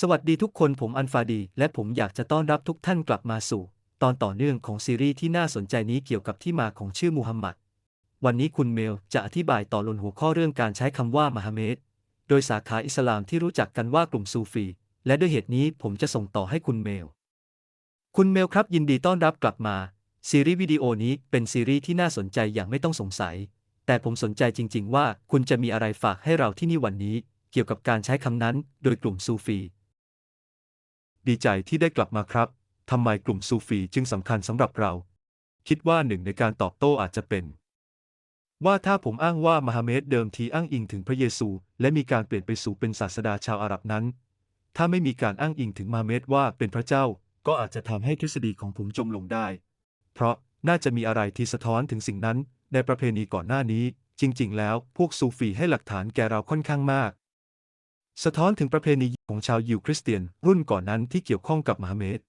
สวัสดีทุกคนผมอันฟาดี และผมอยากจะต้อนรับทุกท่านกลับมาสู่ ตอนต่อเนื่องของซีรีส์ที่น่าสนใจนี้เกี่ยวกับที่มาของชื่อมูฮัมหมัด วันนี้คุณเมลจะอธิบายต่อลนหัวข้อเรื่องการใช้คำว่ามหาเมดโดยสาขาอิสลามที่รู้จักกันว่ากลุ่มซูฟี และด้วยเหตุนี้ผมจะส่งต่อให้คุณเมล คุณเมลครับยินดีต้อนรับกลับมา ซีรีส์วิดีโอนี้เป็นซีรีส์ที่น่าสนใจอย่างไม่ต้องสงสัย แต่ผมสนใจจริง ๆ ว่าคุณจะมีอะไรฝากให้เราที่นี่วันนี้ เกี่ยวกับการใช้คำนั้น โดยกลุ่มซูฟี ดีใจที่ได้กลับมาครับทำไมกลุ่มซูฟีจึงสำคัญสำหรับเรา คิดว่าหนึ่งในการตอบโต้อาจจะเป็น ว่าถ้าผมอ้างว่ามหาเมดเดิมทีอ้างอิงถึงพระเยซู และมีการเปลี่ยนไปสู่เป็นศาสดาชาวอาหรับนั้น ถ้าไม่มีการอ้างอิงถึงมหาเมดว่าเป็นพระเจ้า ก็อาจจะทำให้ทฤษฎีของผมจมลงได้ เพราะน่าจะมีอะไรที่สะท้อนถึงสิ่งนั้น ในประเพณีก่อนหน้านี้ จริง ๆ แล้วพวกซูฟีให้หลักฐานแก่เราค่อนข้างมาก สะท้อนถึงประเพณีของชาวยิวคริสเตียน รุ่นก่อนนั้นที่เกี่ยวข้องกับมหาเมด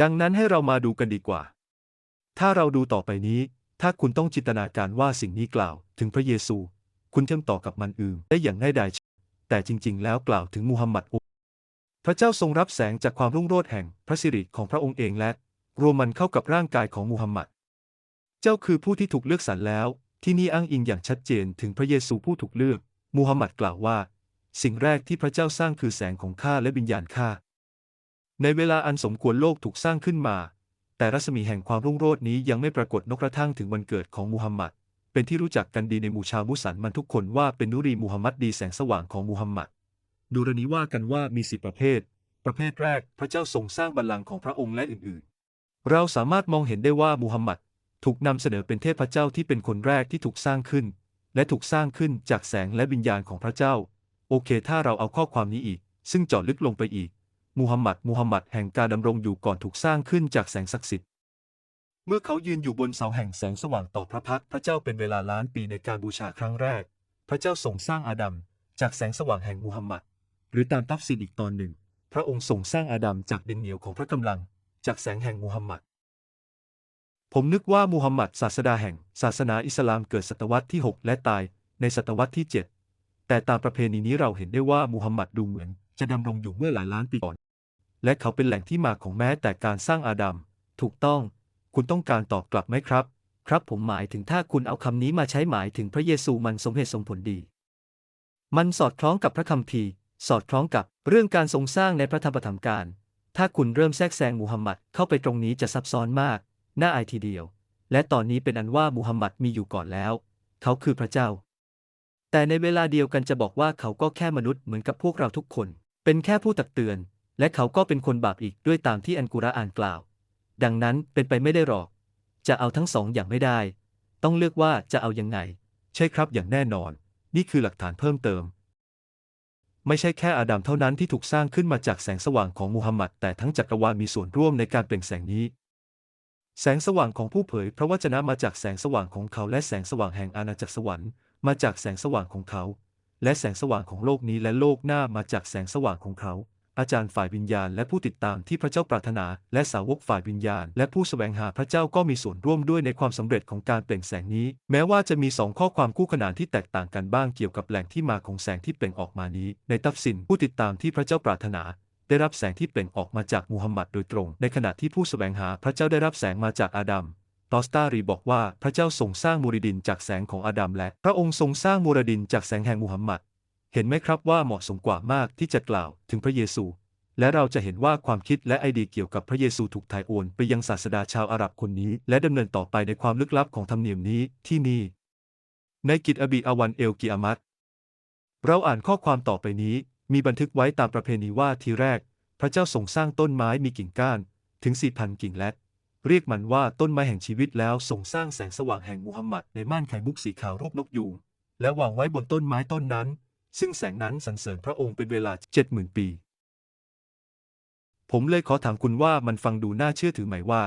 ดังนั้นให้เรามาดูกันดีกว่า ถ้าเราดูต่อไปนี้ ถ้าคุณต้องจินตนาการว่าสิ่งนี้กล่าวถึงพระเยซู คุณเชื่อมต่อกับมันอืมได้อย่างง่ายดายแต่จริง ๆ แล้วกล่าวถึงมูฮัมหมัดพระเจ้าทรงรับแสงจากความรุ่งโรจน์แห่งพระสิริของพระองค์เองและ รวมมันเข้ากับร่างกายของมูฮัมหมัด เจ้าคือผู้ที่ถูกเลือกสรรแล้ว ที่นี่อ้างอิงอย่างชัดเจนถึงพระเยซูผู้ถูกเลือก มูฮัมหมัดกล่าวว่า สิ่งแรกที่พระเจ้าสร้างคือแสงของข้าและวิญญาณข้า ในเวลาอันสมควรโลกถูกสร้างขึ้นมา แต่รัศมีแห่งความรุ่งโรจน์นี้ยังไม่ปรากฏนกกระทั่งถึงวันเกิดของมูฮัมหมัด เป็นที่รู้จักกันดีในหมู่ชาวมุสลิมทุกคนว่าเป็นนุรีมูฮัมมัดดีแสงสว่างของมูฮัมหมัด ดูรณีว่ากันว่ามีสิบประเภท ประเภทแรกพระเจ้าทรงสร้างบัลลังก์ของพระองค์และอื่นๆ เราสามารถมองเห็นได้ว่ามูฮัมหมัดถูกนำเสนอเป็นเทพเจ้าที่เป็นคนแรกที่ถูกสร้างขึ้น และถูกสร้างขึ้นจากแสงและวิญญาณของพระเจ้า โอเค ถ้าเราเอาข้อความนี้อีก ซึ่งเจาะลึกลงไปอีก มูฮัมหมัด มูฮัมหมัดแห่งการดำรงอยู่ก่อนถูกสร้างขึ้นจากแสงศักดิ์สิทธิ์ เมื่อเขายืนอยู่บนเสาแห่งแสงสว่างต่อพระพักพระเจ้าเป็นเวลาล้านปีในการบูชาครั้งแรก พระเจ้าทรงสร้างอาดัมจากแสงสว่างแห่งมูฮัมหมัด หรือตามตัฟซีดอีกตอนหนึ่ง พระองค์ทรงสร้างอาดัมจากดินเหนียวของพระกำลัง จากแสงแห่งมูฮัมหมัด ผมนึกว่ามูฮัมหมัดศาสดาแห่ง ศาสนาอิสลามเกิดศตวรรษที่ 6 และตายในศตวรรษที่ 7 แต่ตามประเพณีนี้เราเห็นได้ว่ามูฮัมหมัดดูเหมือน จะดำรงอยู่เมื่อหลายล้านปีก่อน และเขาเป็นแหล่งที่มาของแม้แต่การสร้างอาดัม ถูกต้อง คุณต้องการตอบกลับไหมครับ ครับผมหมายถึงถ้าคุณเอาคำนี้มาใช้หมายถึงพระเยซูมันสมเหตุสมผลดี มันสอดคล้องกับพระคัมภีร์ สอดคล้องกับเรื่องการทรงสร้างในพระธรรมประธรรมการถ้าคุณเริ่มแทรกแซงมูฮัมหมัดเข้าไปตรงนี้จะซับซ้อนมาก น่าอายทีเดียว และตอนนี้เป็นอันว่ามูฮัมหมัดมีอยู่ก่อนแล้ว เขาคือพระเจ้า แต่ในเวลาเดียวกันจะบอกว่าเขาก็แค่มนุษย์เหมือนกับพวกเราทุกคน เป็นแค่ผู้ตักเตือน และเขาก็เป็นคนบาปอีกด้วยตามที่อันกุรอานกล่าว ดังนั้นเป็นไปไม่ได้หรอก จะเอาทั้งสองอย่างไม่ได้ ต้องเลือกว่าจะเอายังไง ใช่ครับอย่างแน่นอน นี่คือหลักฐานเพิ่มเติม ไม่ใช่แค่อาดัมเท่านั้นที่ถูกสร้างขึ้นมาจากแสงสว่างของมูฮัมหมัดแต่ทั้งจักรวาลมีส่วนร่วมในการเปล่งแสงนี้แสงสว่างของผู้เผยพระวจนะมาจากแสงสว่างของเขาและแสงสว่างแห่งอาณาจักรสวรรค์ มาจากแสงสว่างของเขา และแสงสว่างของโลกนี้และโลกหน้ามาจากแสงสว่างของเขา อาจารย์ฝ่ายวิญญาณและผู้ติดตามที่พระเจ้าปรารถนา และสาวกฝ่ายวิญญาณ และผู้แสวงหาพระเจ้าก็มีส่วนร่วมด้วยในความสำเร็จของการเปล่งแสงนี้ แม้ว่าจะมีสองข้อความคู่ขนานที่แตกต่างกันบ้างเกี่ยวกับแหล่งที่มาของแสงที่เปล่งออกมานี้ ในตัฟสินผู้ติดตามที่พระเจ้าปรารถนาได้รับแสงที่เปล่งออกมาจากมูฮัมหมัดโดยตรง ในขณะที่ผู้แสวงหาพระเจ้าได้รับแสงมาจากอาดัม ตอสตารีบอกว่าพระเจ้าทรงสร้างมูริดินจากแสงของอาดัมและ พระองค์ทรงสร้างมูรดินจากแสงแห่งมูฮัมหมัด เห็นไหมครับว่าเหมาะสมกว่ามากที่จะกล่าวถึงพระเยซู และเราจะเห็นว่าความคิดและไอเดียเกี่ยวกับพระเยซูถูกถ่ายโอนไปยังศาสดาชาวอาหรับคนนี้ และดำเนินต่อไปในความลึกลับของธรรมเนียมนี้ที่นี่ในกิจอบีอวันเอลกิอามัตเราอ่านข้อความต่อไปนี้ มีบันทึกไว้ตามประเพณีว่าทีแรก พระเจ้าทรงสร้างต้นไม้มีกิ่งก้าน ถึงสี่พันกิ่งและ เรียกมันว่าต้นไม้แห่งชีวิตแล้วทรงสร้างแสงสว่างแห่งมูฮัมหมัดในม่านไข่มุกสีขาวรูปนกยูงและวางไว้บนต้นไม้ต้นนั้น ซึ่งแสงนั้นสรรเสริญพระองค์เป็นเวลาเจ็ดหมื่นปี ผมเลยขอถามคุณว่ามันฟังดูน่าเชื่อถือไหมว่า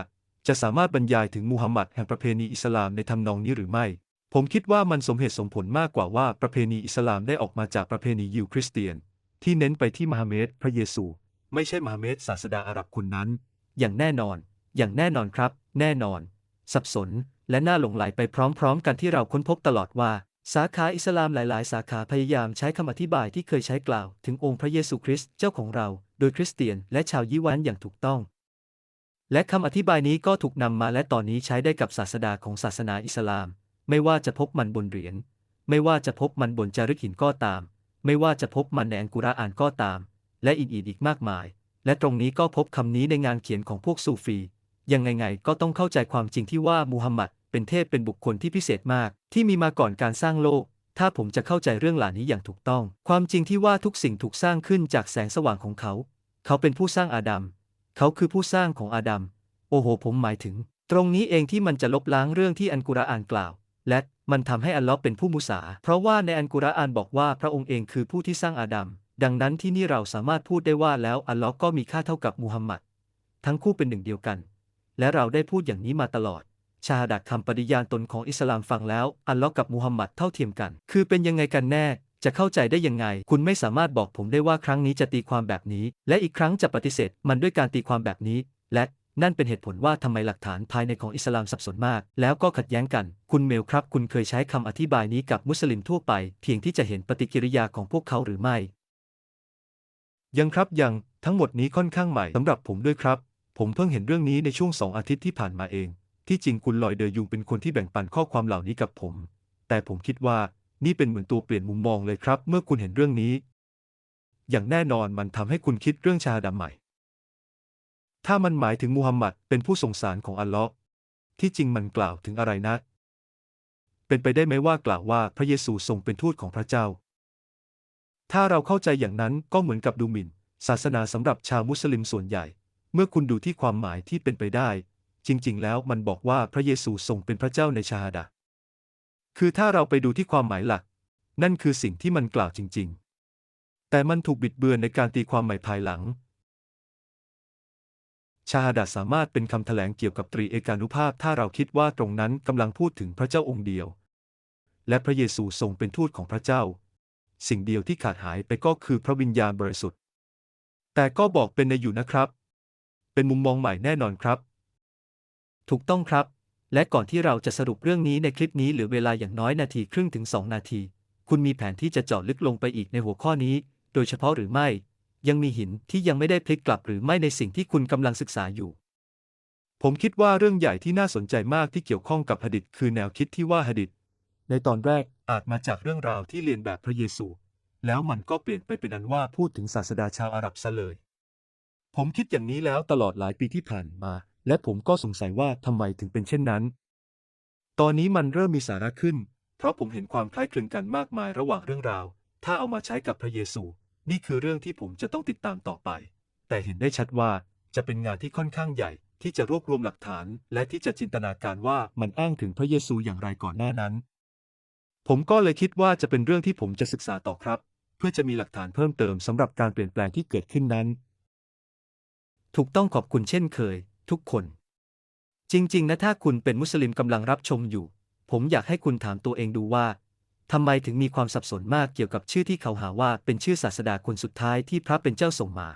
จะสามารถบรรยายถึงมูฮัมหมัดแห่งประเพณีอิสลามในทำนองนี้หรือไม่ ผมคิดว่ามันสมเหตุสมผลมากกว่าว่าประเพณีอิสลามได้ออกมาจากประเพณียิวคริสเตียน ที่เน้นไปที่มหาเมดพระเยซู ไม่ใช่มหาเมดศาสดาอาหรับคนนั้น อย่างแน่นอน อย่างแน่นอนครับ แน่นอน สับสน และน่าหลงไหลไปพร้อม ๆ กันที่เราค้นพบตลอดว่า สาขาอิสลามหลาย ๆ สาขาพยายามใช้คำอธิบายที่เคยใช้กล่าว ถึงองค์พระเยซูคริสต์เจ้าของเรา โดยคริสเตียนและชาวยิวานอย่างถูกต้อง และคำอธิบายนี้ก็ถูกนำมาและตอนนี้ใช้ได้กับศาสดาของศาสนาอิสลาม ไม่ว่าจะพบมันบนเหรียญไม่ว่าจะพบมันบนจารึกหินก็ตาม ไม่ว่าจะพบมันในอันกุรอานก็ตาม และอื่นๆอีกมากมาย และตรงนี้ก็พบคำนี้ในงานเขียนของพวกซูฟี ยังไงๆก็ต้องเข้าใจความจริงที่ว่ามูฮัมหมัดเป็นเทพเป็นบุคคลที่พิเศษมาก ที่มีมาก่อนการสร้างโลก ถ้าผมจะเข้าใจเรื่องเหล่านี้อย่างถูกต้อง ความจริงที่ว่าทุกสิ่งถูกสร้างขึ้นจากแสงสว่างของเขา เขาเป็นผู้สร้างอาดัมเขาคือผู้สร้างของอาดัมโอ้โห ผมหมายถึง ตรงนี้เองที่มันจะลบล้างเรื่องที่อันกุรอานกล่าว และมันทำให้อัลลอฮ์เป็นผู้มุสา เพราะว่าในอันกุรอานบอกว่าพระองค์เองคือผู้ที่สร้างอาดัมดังนั้นที่นี่เราสามารถพูดได้ว่าแล้วอัลลอฮ์ก็มีค่าเท่ากับมูฮัมหมัดทั้งคู่เป็นหนึ่งเดียวกัน และเราได้พูดอย่างนี้มาตลอด ชาดักคำปฏิญาณตนของอิสลามฟังแล้ว อัลเลอฮ์กับมูฮัมหมัดเท่าเทียมกัน คือเป็นยังไงกันแน่ จะเข้าใจได้ยังไง คุณไม่สามารถบอกผมได้ว่าครั้งนี้จะตีความแบบนี้ และอีกครั้งจะปฏิเสธ มันด้วยการตีความแบบนี้ และนั่นเป็นเหตุผลว่าทำไมหลักฐานภายในของอิสลามสับสนมาก แล้วก็ขัดแย้งกัน คุณเมลครับ คุณเคยใช้คำอธิบายนี้กับมุสลิมทั่วไป เพียงที่จะเห็นปฏิกิริยาของพวกเขาหรือไม่ ยังครับยัง ทั้งหมดนี้ค่อนข้างใหม่สำหรับผมด้วยครับ ผมเพิ่งเห็นเรื่องนี้ในช่วงสองอาทิตย์ที่ผ่านมาเอง ที่จริงคุณลอยเดอยุงเป็นคนที่แบ่งปันข้อความเหล่านี้กับผม แต่ผมคิดว่านี่เป็นเหมือนตัวเปลี่ยนมุมมองเลยครับ เมื่อคุณเห็นเรื่องนี้ อย่างแน่นอนมันทำให้คุณคิดเรื่องชาดำใหม่ ถ้ามันหมายถึงมูฮัมหมัดเป็นผู้ส่งสารของอัลเลอฮ์ที่จริงมันกล่าวถึงอะไรนะ เป็นไปได้ไหมว่ากล่าวว่าพระเยซูทรงเป็นทูตของพระเจ้า ถ้าเราเข้าใจอย่างนั้นก็เหมือนกับดูหมิ่น ศาสนาสำหรับชาวมุสลิมส่วนใหญ่ มื่อคุณดูที่ความหมายที่เป็นไปได้ จริง ๆ แล้วมันบอกว่าพระเยซูทรงเป็นพระเจ้าในชาฮาดะคือถ้าเราไปดูที่ความหมายหลัก นั่นคือสิ่งที่มันกล่าวจริง ๆ แต่มันถูกบิดเบือนในการตีความหม่ภายหลัง ชาฮาดะห์สามารถเป็นคำแถลงเกี่ยวกับตรีเอกานุภาพ ถ้าเราคิดว่าตรงนั้นกำลังพูดถึงพระเจ้าองค์เดียว และพระเยซูทรงเป็นทูตของพระเจ้า สิ่งเดียวที่ขาดหายไปก็คือพระวิญญาณบริสุทธิ์ แต่ก็บอกเป็นในอยู่นะครับ เป็นมุมมองใหม่แน่นอนครับ ถูกต้องครับ และก่อนที่เราจะสรุปเรื่องนี้ในคลิปนี้เหลือเวลาอย่างน้อยนาทีครึ่งถึง 2 นาที คุณมีแผนที่จะเจาะลึกลงไปอีกในหัวข้อนี้ โดยเฉพาะหรือไม่ ยังมีหินที่ยังไม่ได้พลิกกลับหรือไม่ในสิ่งที่คุณกำลังศึกษาอยู่ผมคิดว่าเรื่องใหญ่ที่น่าสนใจมากที่เกี่ยวข้องกับหดิษคือแนวคิดที่ว่าหดิษในตอนแรกอาจมาจากเรื่องราวที่เรียนแบบพระเยซู แล้วมันก็เปลี่ยนไปเป็นอันว่าพูดถึงศาสดาชาวอาหรับซะเลย ผมคิดอย่างนี้แล้วตลอดหลายปีที่ผ่านมา และผมก็สงสัยว่าทำไมถึงเป็นเช่นนั้น ตอนนี้มันเริ่มมีสาระขึ้น เพราะผมเห็นความคล้ายคลึงกันมากมายระหว่างเรื่องราว ถ้าเอามาใช้กับพระเยซู นี่คือเรื่องที่ผมจะต้องติดตามต่อไป แต่เห็นได้ชัดว่าจะเป็นงานที่ค่อนข้างใหญ่ที่จะรวบรวมหลักฐาน และที่จะจินตนาการว่ามันอ้างถึงพระเยซูอย่างไรก่อนหน้านั้น ผมก็เลยคิดว่าจะเป็นเรื่องที่ผมจะศึกษาต่อครับ เพื่อจะมีหลักฐานเพิ่มเติมสำหรับการเปลี่ยนแปลงที่เกิดขึ้นนั้น ถูกต้องขอบคุณเช่นเคย ทุกคน จริง ๆ นะถ้าคุณเป็นมุสลิมกำลังรับชมอยู่ ผมอยากให้คุณถามตัวเองดูว่าทำไมถึงมีความสับสนมากเกี่ยวกับชื่อที่เขาหาว่าเป็นชื่อศาสดาคนสุดท้ายที่พระเป็นเจ้าส่งมา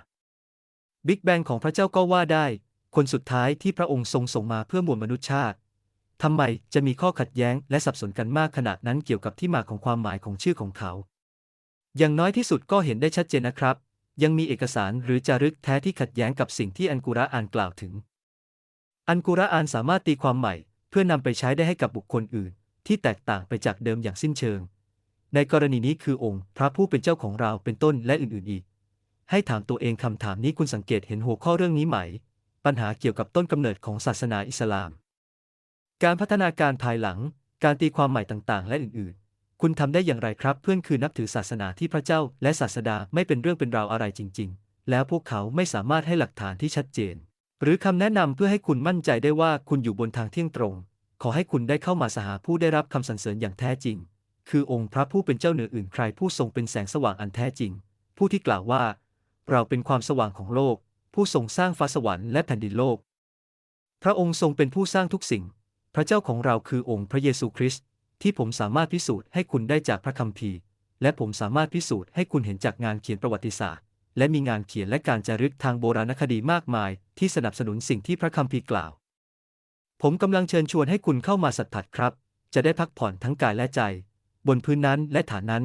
บิ๊กแบงของพระเจ้าก็ว่าได้ คนสุดท้ายที่พระองค์ทรงส่งมาเพื่อมวลมนุษยชาติทำไมจะมีข้อขัดแย้งและสับสนกันมากขนาดนั้นเกี่ยวกับที่มาของความหมายของชื่อของเขา อย่างน้อยที่สุดก็เห็นได้ชัดเจนนะครับ ยังมีเอกสารหรือจารึกแท้ที่ขัดแย้งกับสิ่งที่อันกุระอานกล่าวถึง อันกุระอานสามารถตีความใหม่ เพื่อนำไปใช้ได้ให้กับบุคคลอื่น ที่แตกต่างไปจากเดิมอย่างสิ้นเชิง ในกรณีนี้คือองค์พระผู้เป็นเจ้าของเราเป็นต้นและอื่นๆอีก ให้ถามตัวเองคำถามนี้คุณสังเกตเห็นหัวข้อเรื่องนี้ไหม ปัญหาเกี่ยวกับต้นกำเนิดของศาสนาอิสลาม การพัฒนาการภายหลัง การตีความใหม่ต่างๆ และอื่นๆ คุณทำได้อย่างไรครับ เพื่อนคือนับถือศาสนาที่พระเจ้าและศาสดาไม่เป็นเรื่องเป็นราวอะไรจริง ๆ แล้วพวกเขาไม่สามารถให้หลักฐานที่ชัดเจน หรือคำแนะนำเพื่อให้คุณมั่นใจได้ว่าคุณอยู่บนทางเที่ยงตรง ขอให้คุณได้เข้ามาสหาผู้ได้รับคำสรรเสริญอย่างแท้จริง คือองค์พระผู้เป็นเจ้าเหนืออื่นใครผู้ทรงเป็นแสงสว่างอันแท้จริง ผู้ที่กล่าวว่า เราเป็นความสว่างของโลก ผู้ทรงสร้างฟ้าสวรรค์และแผ่นดินโลก พระองค์ทรงเป็นผู้สร้างทุกสิ่ง พระเจ้าของเราคือองค์พระเยซูคริสต์ ที่ผมสามารถพิสูจน์ให้คุณได้จากพระคัมภีร์ และผมสามารถพิสูจน์ให้คุณเห็นจากงานเขียนประวัติศาสตร์ และมีงานเขียนและการจารึกทางโบราณคดีมากมาย ที่สนับสนุนสิ่งที่พระคัมภีร์กล่าว ผมกำลังเชิญชวนให้คุณเข้ามาสัมผัสครับ จะได้พักผ่อนทั้งกายและใจ บนพื้นนั้นและฐานนั้น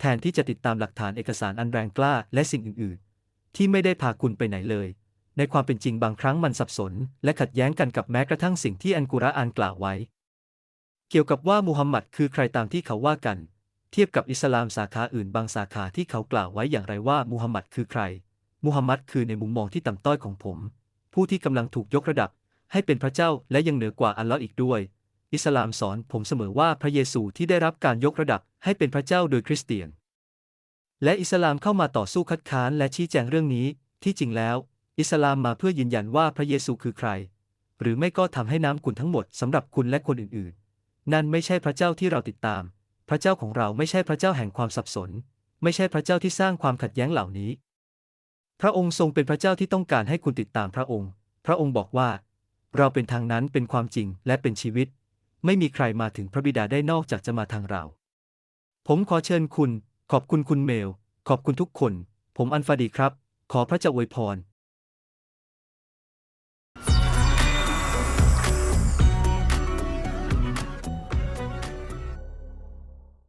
แทนที่จะติดตามหลักฐานเอกสารอันแรงกล้าและสิ่งอื่น ๆ ที่ไม่ได้พาคุณไปไหนเลย ในความเป็นจริงบางครั้งมันสับสน และขัดแย้งกันกับแม้กระทั่งสิ่งที่อันกุรอานกล่าวไว้ เกี่ยวกับว่ามูฮัมหมัดคือใครตามที่เขาว่ากัน เทียบกับอิสลามสาขาอื่นบางสาขาที่เขากล่าวไว้อย่างไรว่ามูฮัมหมัดคือใคร มูฮัมหมัดคือในมุมมองที่ต่ำต้อยของผม ผู้ที่กำลังถูกยกระดับ ให้เป็นพระเจ้าและยังเหนือกว่าอัลลอฮ์อีกด้วย อิสลามสอนผมเสมอว่าพระเยซูที่ได้รับการยกระดับให้เป็นพระเจ้าโดยคริสเตียน และอิสลามเข้ามาต่อสู้คัดค้านและชี้แจงเรื่องนี้ ที่จริงแล้ว อิสลามมาเพื่อยืนยันว่าพระเยซูคือใคร หรือไม่ก็ทำให้น้ำขุ่นทั้งหมดสำหรับคุณและคนอื่นๆ นั่นไม่ใช่พระเจ้าที่เราติดตาม พระเจ้าของเราไม่ใช่พระเจ้าแห่งความสับสน ไม่ใช่พระเจ้าที่สร้างความขัดแย้งเหล่านี้ พระองค์ทรงเป็นพระเจ้าที่ต้องการให้คุณติดตามพระองค์ พระองค์บอกว่า เราเป็นทางนั้นเป็นความจริงและเป็นชีวิต ไม่มีใครมาถึงพระบิดาได้นอกจากจะมาทางเรา ผมขอเชิญคุณ ขอบคุณคุณเมล ขอบคุณทุกคน ผมอันฟาดีครับ ขอพระเจ้าอวยพร